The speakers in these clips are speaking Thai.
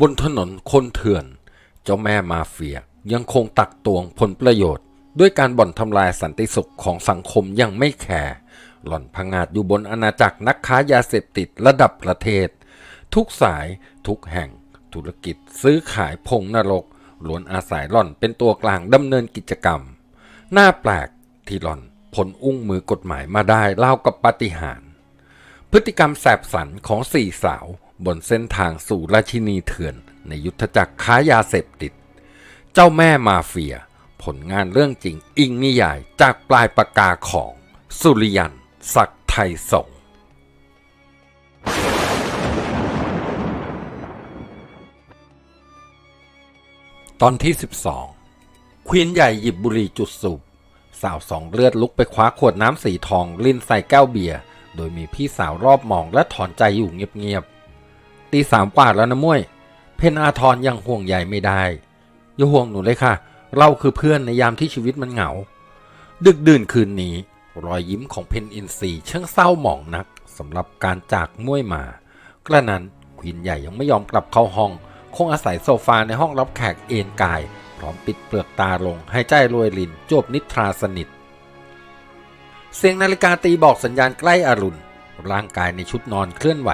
บนถนนคนเถื่อน เจ้าแม่มาเฟียยังคงตักตวงผลประโยชน์ ด้วยการบ่อนทำลายสันติสุขของสังคมยังไม่แคร์หล่อนพังงาดอยู่บนอาณาจักรนักค้ายาเสพติดระดับประเทศ ทุกสายทุกแห่ง ธุรกิจซื้อขายพงนรกล้วนอาศัยหล่อนเป็นตัวกลางดำเนินกิจกรรมน่าแปลกที่หล่อนผลอุ้งมือกฎหมายมาได้เล่ากับปาฏิหาริย์พฤติกรรมแสบสันของสี่สาว บนเส้นทางสู่ราชินีเถื่อน ในยุทธจักรค้ายาเสพติด เจ้าแม่มาเฟีย ผลงานเรื่องจริงอิงนิยายจากปลายปากกาของ สุริยัน ศักดิ์ไทยสงตอนที่ 12 ควีนใหญ่หยิบบุหรี่จุดสูบสาวสองเลือดลุกไปคว้าขวดน้ำสีทอง ลิ้นใส่แก้วเบียร์โดยมีพี่สาวรอบมองและถอนใจอยู่เงียบ ตีสามกว่าแล้วนะมุ้ยเพนอาทรยังห่วงใยไม่ได้อย่าห่วงหนูเลยค่ะ เราคือเพื่อนในยามที่ชีวิตมันเหงา ดึกดื่นคืนนี้ รอยยิ้มของเพนอินซีช่างเศร้าหมองนักสำหรับการจากมุ้ยมา กระนั้นควีนใหญ่ยังไม่ยอมกลับเข้าห้อง คงอาศัยโซฟาในห้องรับแขกเอนกาย พร้อมปิดเปลือกตาลงให้ใจรวยลินจบนิทราสนิทเสียงนาฬิกาตีบอกสัญญาณใกล้อรุณ ร่างกายในชุดนอนเคลื่อนไหว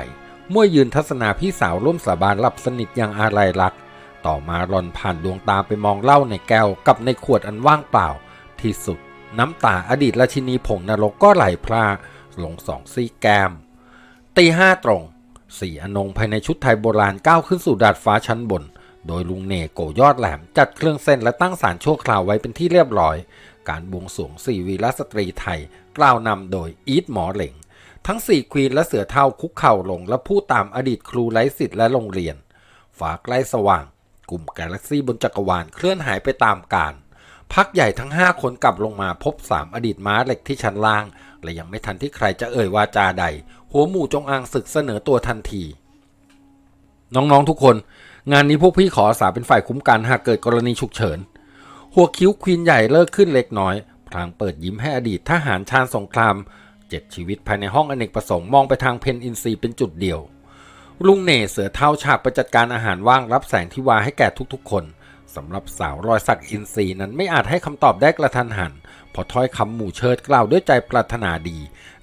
มั่วยืนทัศนาพี่สาวร่วมสาบานหลับสนิทอย่างอาลัยรัก ต่อมาหลอนผ่านดวงตาไปมองเหล้าในแก้วกับในขวดอันว่างเปล่า ที่สุด น้ำตาอดีตราชินีผงนรกก็ไหลพราลงสองซี่แกม ตีห้าตรงสี่อนงภายในชุดไทยโบราณก้าวขึ้นสู่ดาดฟ้าชั้นบน โดยลุงเนโกยอดแหลม จัดเครื่องเส้นและตั้งศาลชั่วคราวไว้เป็นที่เรียบร้อย การบวงสรวงสี่วีรสตรีไทย กล่าวนำโดยอีทหมอเหล่ง ทั้งสี่ควีนและเสือเท่าคุกเข่าลงและพูดตามอดีตครูไร้สิทธิ์และโรงเรียนฟ้าใกล้สว่าง กลุ่มกาแล็กซี่บนจักรวาลเคลื่อนหายไปตามกาลพักใหญ่ทั้งห้าคนกลับลงมาพบสามอดีตม้าเหล็กที่ชั้นล่าง และยังไม่ทันที่ใครจะเอ่ยวาจาใด หัวหมู่จงอางศึกเสนอตัวทันที น้องๆทุกคน งานนี้พวกพี่ขออาสาเป็นฝ่ายคุ้มกันหากเกิดกรณีฉุกเฉิน หัวคิ้วควีนใหญ่เลิกขึ้นเล็กน้อยพลางเปิดยิ้มให้อดีตทหารชาญสงคราม เจ็ดชีวิตภายในห้องอเนกประสงค์มองไปทางเพนอินซีเป็นจุดเดียว ลุงเน่เสือเท่าฉากประจัดการอาหารว่างรับแสงที่วาให้แก่ทุกๆ คนสำหรับสาวรอยสักอินซีนั้นไม่อาจให้คำตอบได้กระทันหันพอถ้อยคำหมู่เชิดกล่าวด้วยใจปรารถนาดี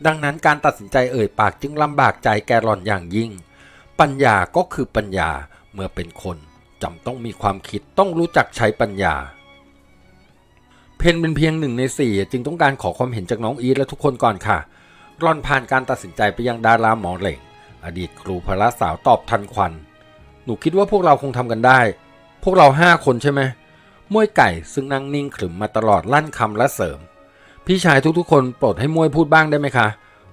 ดังนั้นการตัดสินใจเอ่ยปากจึงลำบากใจแกหลอนอย่างยิ่ง ปัญญาก็คือปัญญาเมื่อเป็นคนจำต้องมีความคิดต้องรู้จักใช้ปัญญา เพนเป็นเพียงหนึ่งในสี่จึงต้องการขอความเห็นจากน้องอีทและทุกคนก่อนค่ะ ร่อนผ่านการตัดสินใจไปยังดาราหมอเหล่ง อดีตครูพละสาวตอบทันควัน หนูคิดว่าพวกเราคงทำกันได้ พวกเราห้าคนใช่ไหมมวยไก่ซึ่งนั่งนิ่งขรึมมาตลอดลั่นคำและเสริม พี่ชายทุกๆ คนโปรดให้มวยพูดบ้างได้ไหมคะ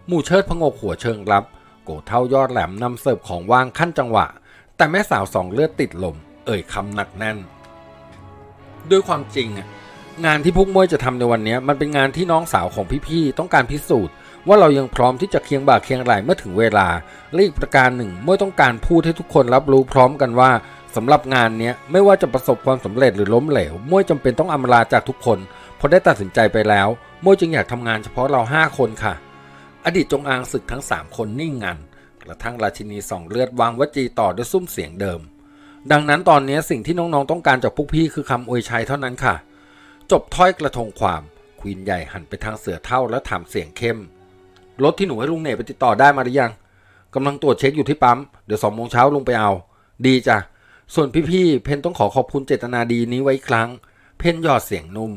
หมู่เชิดพงกหัวเชิงรับ โกเท่ายอดแหลมนำเสิร์ฟของว่างขั้นจังหวะ แต่แม่สาวสองเลือดติดลม เอ่ยคำหนักแน่น ด้วยความจริงงานที่พวกมวยจะทำในวันนี้มันเป็นงานที่น้องสาวของพี่ๆต้องการพิสูจน์ ว่าเรายังพร้อมที่จะเคียงบ่าเคียงไหลเมื่อถึงเวลาและอีกประการหนึ่งเมวยต้องการพูดให้ทุกคนรับรู้พร้อมกันว่าสำหรับงานนี้ไม่ว่าจะประสบความสำเร็จหรือล้มเหลวมวยจำเป็นต้องอำลาจากทุกคนเพราะได้ตัดสินใจไปแล้วมวยจึงอยากทำงานเฉพาะเราห้าคนค่ะ อดีตจงอางศึกทั้งสามคนนิ่งงันกระทั่งราชินีส่องเลือดวางวจีต่อด้วยซุ้มเสียงเดิม ดังนั้นตอนนี้สิ่งที่น้องๆต้องการจากพวกพี่คือคำอวยชัยเท่านั้นค่ะ จบถ้อยกระทงความควีนใหญ่หันไปทางเสือเท่าแล้วถามเสียงเข้ม รถที่หนูให้ลุงเน่ไปติดต่อได้มาหรือยังกำลังตรวจเช็คอยู่ที่ปั๊ม เดี๋ยวสองโมงเช้าลุงไปเอา ดีจ้ะ ส่วนพี่ๆ เพนต้องขอขอบคุณเจตนาดีนี้ไว้ครั้ง เพนหยอดเสียงนุ่ม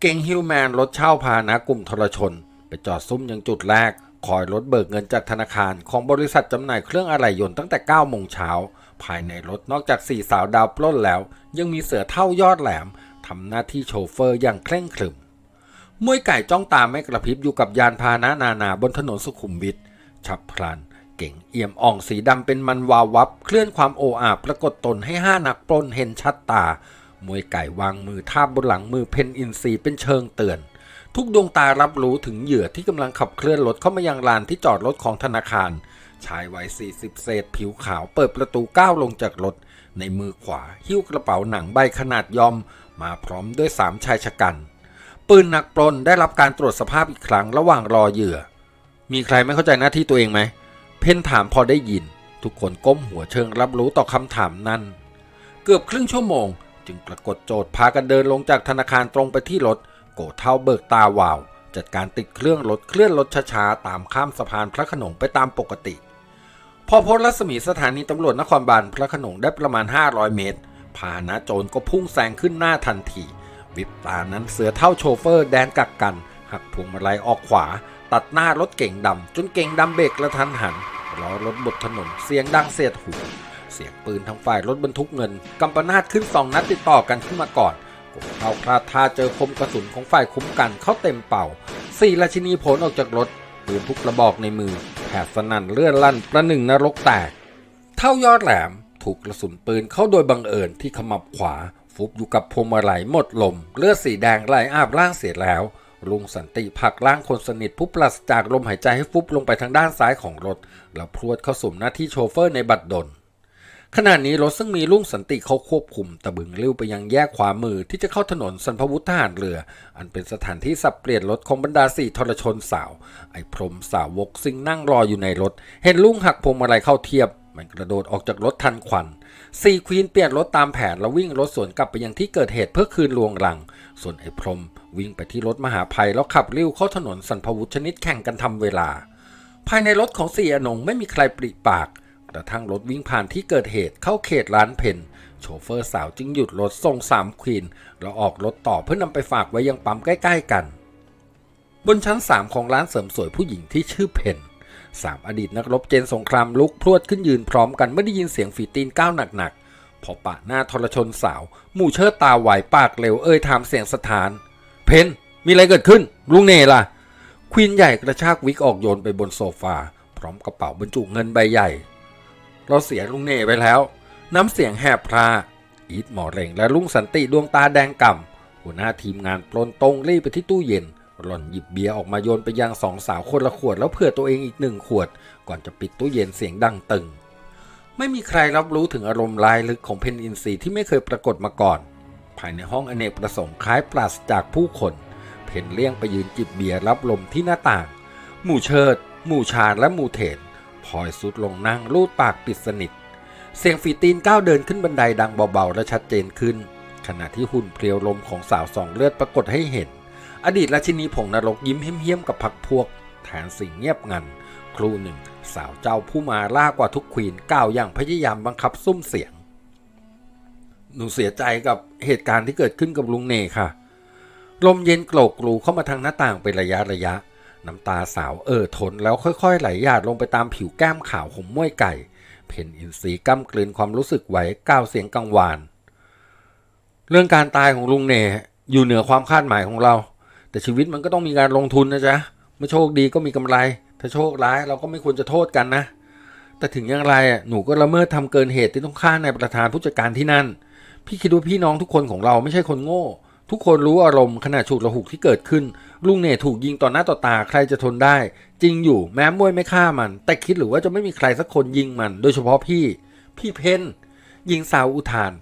เก่งฮิวแมนรถเช่าพาหนะกลุ่มทรชน ไปจอดซุ้มยังจุดแรก คอยรถเบิกเงินจากธนาคาร ของบริษัทจำหน่ายเครื่องอะไหล่ยนต์ตั้งแต่9โมงเช้า ภายในรถนอกจากสี่สาวดาวปล้นแล้ว ยังมีเสือเท่ายอดแหลมทำหน้าที่โชเฟอร์อย่างเคร่งขรึม มวยไก่จ้องตาไม่กระพริบอยู่กับยานพาหนะนานาบนถนนสุขุมวิทฉับพลัน เก่งเอี่ยมอ่องสีดำเป็นมันวาววับ เคลื่อนความโออาปรากฏตนให้ห้านักปล้นเห็นชัดตา มวยไก่วางมือทาบบนหลังมือเพนอินซีเป็นเชิงเตือน ทุกดวงตารับรู้ถึงเหยื่อที่กำลังขับเคลื่อนรถเข้ามายังลานที่จอดรถของธนาคาร ชายวัย 40 เศษผิวขาวเปิดประตูก้าวลงจากรถ ในมือขวาหิ้วกระเป๋าหนังใบขนาดยอม มาพร้อมด้วยสามชายชะกัน ปืนนักปล้นได้รับการตรวจสภาพอีกครั้งระหว่างรอเหยื่อ มีใครไม่เข้าใจหน้าที่ตัวเองไหม เพนถามพอได้ยิน ทุกคนก้มหัวเชิงรับรู้ต่อคำถามนั้น เกือบครึ่งชั่วโมง จึงปรากฏโจทย์พากันเดินลงจากธนาคารตรงไปที่รถ โกเท่าเบิกตาวาว จัดการติดเครื่องรถเคลื่อนรถช้าๆตามข้ามสะพานพระขนงไปตามปกติ พอพ้นรัศมีสถานีตำรวจนครบาลพระขนงได้ประมาณ 500 เมตรพาหนะโจรก็พุ่งแซงขึ้นหน้าทันที วิบตานั้นเสือเท่าโชเฟอร์แดนกักกัน หักพวงมาลัยออกขวา ตัดหน้ารถเก่งดำจนเก่งดำเบรกกระทันหันล้อรถบดถนนเสียงดังเสียดหูเสียงปืนทางฝ่ายรถบรรทุกเงินกำปนาตขึ้นสองนัดติดต่อกันขึ้นมาก่อนกบเท่าพลาดท่าเจอคมกระสุนของฝ่ายคุ้มกันเข้าเต็มเป่าสี่ราชินีโผลออกจากรถปืนทุกระบอกในมือแผดสนั่นเลื่อนลั่นประหนึ่งนรกแตก เท่ายอดแหลมถูกกระสุนปืนเข้าโดยบังเอิญที่ขมับขวา ฟุบอยู่กับพวงมาลัยหมดลม เลือดสีแดงไหลอาบร่างเสียแล้ว ลุงสันติผลักร่างคนสนิทผู้ปราศจากลมหายใจให้ฟุบลงไปทางด้านซ้ายของรถ แล้วพรวดเข้าสุ่มหน้าที่โชเฟอร์ในบัดดลขณะนี้รถซึ่งมีลุงสันติเขาควบคุมตะบึงเลี้ยวไปยังแยกขวามือที่จะเข้าถนนสันพวุฒทหารเรือ อันเป็นสถานที่สับเปลี่ยนรถของบรรดาสี่ทรชนสาว ไอ้พรมสาวกซึ่งนั่งรออยู่ในรถ เห็นลุงหักพวงมาลัยเข้าเทียบ มันกระโดดออกจากรถทันควันซีควีนเปลี่ยนรถตามแผนแล้ววิ่งรถสวนกลับไปยังที่เกิดเหตุเพื่อคืนลวงรัง ส่วนไอ้พรมวิ่งไปที่รถมหาภัยแล้วขับเลี้ยวเข้าถนนสันพวุฒชนิดแข่งกันทำเวลา ภายในรถของเสียอนงไม่มีใครปริปาก กระทั่งรถวิ่งผ่านที่เกิดเหตุเข้าเขตร้านเพนโชเฟอร์สาวจึงหยุดรถส่งสามควีนแล้วออกรถต่อเพื่อนำไปฝากไว้ยังปั๊มใกล้ ๆ กัน บนชั้น 3 ของร้านเสริมสวยผู้หญิงที่ชื่อเพน สามอดีตนักรบเจนสงครามลุกพรวดขึ้นยืนพร้อมกันเมื่อได้ยินเสียงฝีตีนก้าวหนักๆ พอปะหน้าทรชนสาว หมู่เชิดตาไหวปากเร็วเอ่ยถามเสียงสถาน เพนมีอะไรเกิดขึ้น ลุงเนล่ะ ควีนใหญ่กระชากวิกออกโยนไปบนโซฟา พร้อมกระเป๋าบรรจุเงินใบใหญ่ เราเสียลุงเน่ไปแล้ว น้ำเสียงแหบพราอีทหมอเร่งและลุงสันติดวงตาแดงก่ำหัวหน้าทีมงานปลนตรงรีบไปที่ตู้เย็น หล่อนหยิบเบียร์ออกมาโยนไปยังสองสาวคนละขวดแล้วเผื่อตัวเองอีกหนึ่งขวด ก่อนจะปิดตู้เย็นเสียงดังตึง ไม่มีใครรับรู้ถึงอารมณ์ลายลึกของเพนอินซีที่ไม่เคยปรากฏมาก่อน ภายในห้องอเนกประสงค์คล้ายปราศจากผู้คน เพนเลี่ยงไปยืนจิบเบียร์รับลมที่หน้าต่าง หมู่เชิด หมู่ชาญและหมู่เถนพลอยสุดลงนั่งรูดปากปิดสนิท เสียงฝีตีนก้าวเดินขึ้นบันไดดังเบาๆและชัดเจนขึ้น ขณะที่หุ่นเพลียวลมของสาวสองเลือดปรากฏให้เห็น อดีตราชินีผงนรกยิ้มเหี้ยมๆกับพักพวก แทนสิ่งเงียบงัน ครูหนึ่ง สาวเจ้าผู้มาล่ากว่าทุกควีนก้าวอย่างพยายามบังคับซุ้มเสียง หนูเสียใจกับเหตุการณ์ที่เกิดขึ้นกับลุงเนค่ะ ลมเย็นโกรกกรูเข้ามาทางหน้าต่างเป็นระยะระยะ น้ำตาสาวเอ่อทนแล้วค่อยๆไหลหยาดลงไปตามผิวแก้มขาวของม้วยไก่ เพนอินทรีย์ก้ำกลืนความรู้สึกไหวก้าวเสียงกังวาน เรื่องการตายของลุงเนอยู่เหนือความคาดหมายของเรา แต่ชีวิตมันก็ต้องมีการลงทุนนะจ๊ะไม่โชคดีก็มีกำไร ถ้าโชคร้ายเราก็ไม่ควรจะโทษกันนะ แต่ถึงอย่างไรอะหนูก็ละเมิดทำเกินเหตุที่ต้องฆ่าในายประธานผู้จัดการที่นั่น พี่คิดว่าพี่น้องทุกคนของเราไม่ใช่คนโง่ ทุกคนรู้อารมณ์ขณะฉุกระหุกที่เกิดขึ้น ลุงเน่ถูกยิงต่อหน้าต่อตาใครจะทนได้ จริงอยู่แม้มวยไม่ฆ่ามัน แต่คิดหรือว่าจะไม่มีใครสักคนยิงมัน โดยเฉพาะพี่ พี่เพนหญิงสาวอุทาน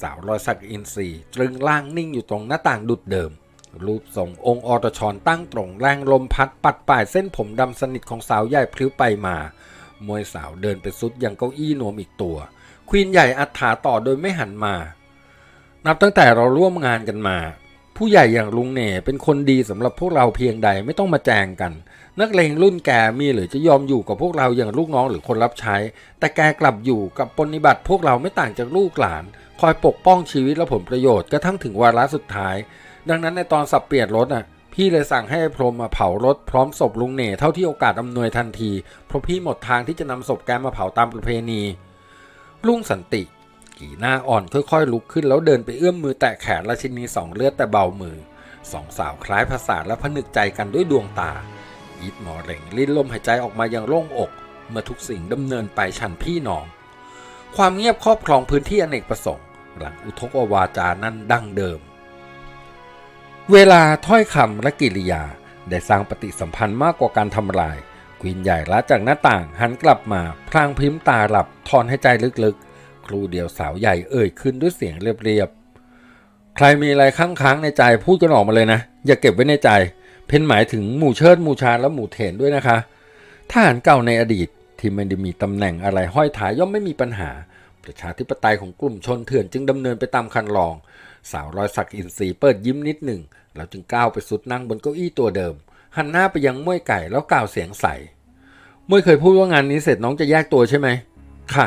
สาวรอยสักอินทรีตรึงร่างนิ่งอยู่ตรงหน้าต่างดุดเดิม รูปทรงองค์อรชรตั้งตรงแรงลมพัดปัดป่ายเส้นผมดำสนิทของสาวใหญ่พลิ้วไปมา มวยสาวเดินไปซุดยังเก้าอี้นวมอีกตัว ควีนใหญ่อัฐาต่อโดยไม่หันมา นับตั้งแต่เราร่วมงานกันมา ผู้ใหญ่อย่างลุงเน่เป็นคนดีสำหรับพวกเราเพียงใดไม่ต้องมาแจงกัน นักเลงรุ่นแกมีหรือจะยอมอยู่กับพวกเราอย่างลูกน้องหรือคนรับใช้ แต่แกกลับอยู่กับปฏิบัติพวกเราไม่ต่างจากลูกหลาน คอยปกป้องชีวิตและผลประโยชน์กระทั่งถึงวาระสุดท้าย ดังนั้นในตอนสับเปลี่ยนรถอะ พี่เลยสั่งให้พรหมมาเผารถพร้อมศพลุงเหน่เท่าที่โอกาสอำนวยทันที เพราะพี่หมดทางที่จะนำศพแกมาเผาตามประเพณี ลุงสันติกี่หน้าอ่อนค่อยๆลุกขึ้นแล้วเดินไปเอื้อมมือแตะแขนราชินีสองเลือดแต่เบามือสองสาวคล้ายภาษาและผนึกใจกันด้วยดวงตาอีทหมอเร่งลิ้นลมหายใจออกมาอย่างโล่งอก เมื่อทุกสิ่งดำเนินไปชันพี่น้อง ความเงียบครอบครองพื้นที่อเนกประสงค์ หลังอุทกวาจานั้นดั้งเดิม เวลาถ้อยคำและกิริยาได้สร้างปฏิสัมพันธ์มากกว่าการทำลายควีนใหญ่ละจากหน้าต่างหันกลับมาพลางพิมพ์ตาหลับถอนให้ใจลึกๆ ครูเดียวสาวใหญ่เอ่ยขึ้นด้วยเสียงเรียบๆ ใครมีอะไรค้างๆในใจพูดกันออกมาเลยนะ อย่าเก็บไว้ในใจ เพ้นหมายถึงหมู่เชิดหมู่ชาและหมู่เถนด้วยนะคะทหารเก่าในอดีตที่ไม่ได้มีตำแหน่งอะไรห้อยท้ายย่อมไม่มีปัญหา ประชาธิปไตยของกลุ่มชนเถื่อนจึงดำเนินไปตามคันลอง สาวรอยสักอินทรีเปิดยิ้มนิดหนึ่ง แล้วจึงก้าวไปสุดนั่งบนเก้าอี้ตัวเดิม หันหน้าไปยังม้วยไก่แล้วกล่าวเสียงใสม้วยเคยพูดว่างานนี้เสร็จน้องจะแยกตัวใช่ไหมค่ะ